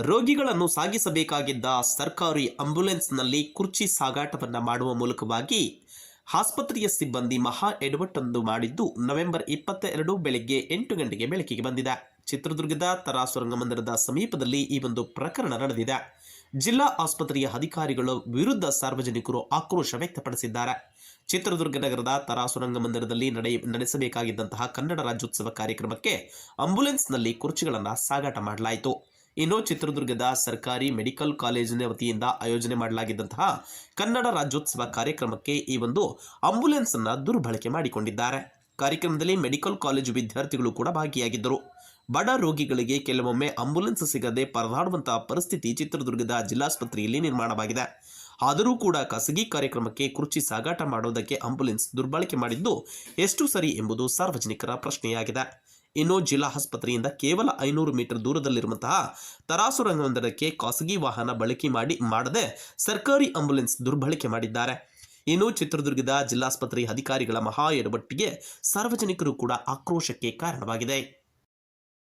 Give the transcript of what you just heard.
ರೋಗಿಗಳನ್ನು ಸಾಗಿಸಬೇಕಾಗಿದ್ದ ಸರ್ಕಾರಿ ಆಂಬ್ಯುಲೆನ್ಸ್ನಲ್ಲಿ ಕುರ್ಚಿ ಸಾಗಾಟವನ್ನು ಮಾಡುವ ಮೂಲಕವಾಗಿ ಆಸ್ಪತ್ರೆಯ ಸಿಬ್ಬಂದಿ ಮಹಾ ಎಡವಟ್ಟೊಂದು ಮಾಡಿದ್ದು ನವೆಂಬರ್ ಇಪ್ಪತ್ತ ಎರಡು ಬೆಳಗ್ಗೆ ಎಂಟು ಗಂಟೆಗೆ ಬೆಳಕಿಗೆ ಬಂದಿದೆ. ಚಿತ್ರದುರ್ಗದ ತರಾಸು ರಂಗಮಂದಿರದ ಸಮೀಪದಲ್ಲಿ ಈ ಒಂದು ಪ್ರಕರಣ ನಡೆದಿದೆ. ಜಿಲ್ಲಾ ಆಸ್ಪತ್ರೆಯ ಅಧಿಕಾರಿಗಳ ವಿರುದ್ಧ ಸಾರ್ವಜನಿಕರು ಆಕ್ರೋಶ ವ್ಯಕ್ತಪಡಿಸಿದ್ದಾರೆ. ಚಿತ್ರದುರ್ಗ ನಗರದ ತರಾಸು ರಂಗಮಂದಿರದಲ್ಲಿ ನಡೆ ನಡೆಸಬೇಕಾಗಿದ್ದಂತಹ ಕನ್ನಡ ರಾಜ್ಯೋತ್ಸವ ಕಾರ್ಯಕ್ರಮಕ್ಕೆ ಆಂಬ್ಯುಲೆನ್ಸ್ನಲ್ಲಿ ಕುರ್ಚಿಗಳನ್ನು ಸಾಗಾಟ ಮಾಡಲಾಯಿತು. ಇನ್ನು ಚಿತ್ರದುರ್ಗದ ಸರ್ಕಾರಿ ಮೆಡಿಕಲ್ ಕಾಲೇಜಿನ ವತಿಯಿಂದ ಆಯೋಜನೆ ಮಾಡಲಾಗಿದ್ದಂತಹ ಕನ್ನಡ ರಾಜ್ಯೋತ್ಸವ ಕಾರ್ಯಕ್ರಮಕ್ಕೆ ಈ ಒಂದು ಆಂಬ್ಯುಲೆನ್ಸ್ ಅನ್ನು ದುರ್ಬಳಕೆ ಮಾಡಿಕೊಂಡಿದ್ದಾರೆ. ಕಾರ್ಯಕ್ರಮದಲ್ಲಿ ಮೆಡಿಕಲ್ ಕಾಲೇಜು ವಿದ್ಯಾರ್ಥಿಗಳು ಕೂಡ ಭಾಗಿಯಾಗಿದ್ದರು. ಬಡ ರೋಗಿಗಳಿಗೆ ಕೆಲವೊಮ್ಮೆ ಆಂಬ್ಯುಲೆನ್ಸ್ ಸಿಗದೆ ಪರದಾಡುವಂತಹ ಪರಿಸ್ಥಿತಿ ಚಿತ್ರದುರ್ಗದ ಜಿಲ್ಲಾಸ್ಪತ್ರೆಯಲ್ಲಿ ನಿರ್ಮಾಣವಾಗಿದೆ. ಆದರೂ ಕೂಡ ಖಾಸಗಿ ಕಾರ್ಯಕ್ರಮಕ್ಕೆ ಕುರ್ಚಿ ಸಾಗಾಟ ಮಾಡೋದಕ್ಕೆ ಆಂಬ್ಯುಲೆನ್ಸ್ ದುರ್ಬಳಕೆ ಮಾಡಿದ್ದು ಎಷ್ಟು ಸರಿ ಎಂಬುದು ಸಾರ್ವಜನಿಕರ ಪ್ರಶ್ನೆಯಾಗಿದೆ. ಇನ್ನು ಜಿಲ್ಲಾ ಆಸ್ಪತ್ರೆಯಿಂದ ಕೇವಲ ಐನೂರು ಮೀಟರ್ ದೂರದಲ್ಲಿರುವಂತಹ ತರಾಸು ರಂಗಮಂದಿರಕ್ಕೆ ಖಾಸಗಿ ವಾಹನ ಬಳಕೆ ಮಾಡಿ ಮಾಡದೆ ಸರ್ಕಾರಿ ಆಂಬ್ಯುಲೆನ್ಸ್ ದುರ್ಬಳಕೆ ಮಾಡಿದ್ದಾರೆ. ಇನ್ನು ಚಿತ್ರದುರ್ಗದ ಜಿಲ್ಲಾಸ್ಪತ್ರೆ ಅಧಿಕಾರಿಗಳ ಮಹಾ ಎಡವಟ್ಟಿಗೆ ಸಾರ್ವಜನಿಕರು ಕೂಡ ಆಕ್ರೋಶಕ್ಕೆ ಕಾರಣವಾಗಿದೆ.